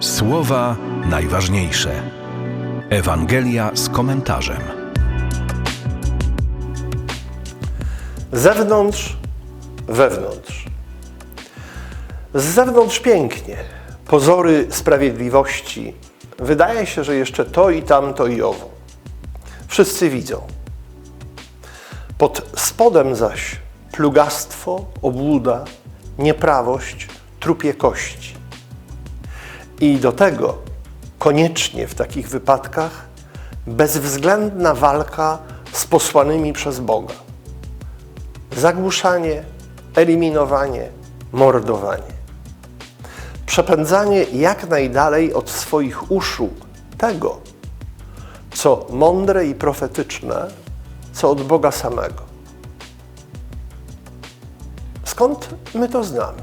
Słowa najważniejsze. Ewangelia z komentarzem. Zewnątrz, wewnątrz. Z zewnątrz pięknie, pozory sprawiedliwości. Wydaje się, że jeszcze to i tamto i owo. Wszyscy widzą. Pod spodem zaś plugastwo, obłuda, nieprawość, trupie kości. I do tego koniecznie w takich wypadkach bezwzględna walka z posłanymi przez Boga zagłuszanie, eliminowanie, mordowanie. Przepędzanie jak najdalej od swoich uszu tego, co mądre i profetyczne, co od Boga samego. Skąd my to znamy?